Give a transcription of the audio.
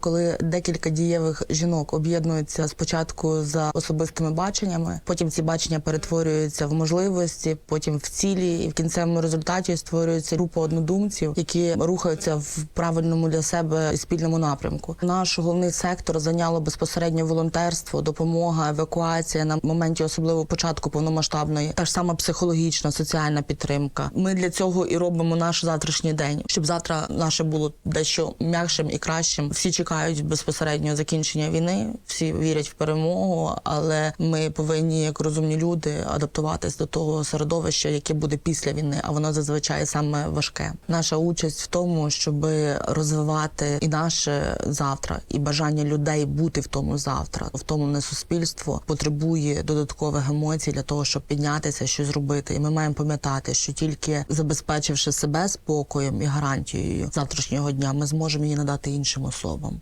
Коли декілька дієвих жінок об'єднуються спочатку за особистими баченнями, потім ці бачення перетворюються в можливості, потім в цілі, і в кінцевому результаті створюється група однодумців, які рухаються в правильному для себе спільному напрямку. Наш головний сектор зайняло безпосередньо волонтерство, допомога, евакуація на моменті, особливо початку повномасштабної, та ж сама психологічна, соціальна підтримка. Ми для цього і робимо наш завтрашній день, щоб завтра наше було дещо м'якшим і кращим. Всі чекають безпосередньо закінчення війни, всі вірять в перемогу, але ми повинні, як розумні люди, адаптуватись до того середовища, яке буде після війни, а воно зазвичай саме важке. Наша участь в тому, щоб розвивати і наше завтра, і бажання людей бути в тому завтра, втомлене суспільство потребує додаткових емоцій для того, щоб піднятися, щось зробити. І ми маємо пам'ятати, що тільки забезпечивши себе спокоєм і гарантією завтрашнього дня, ми зможемо її надати іншим особам.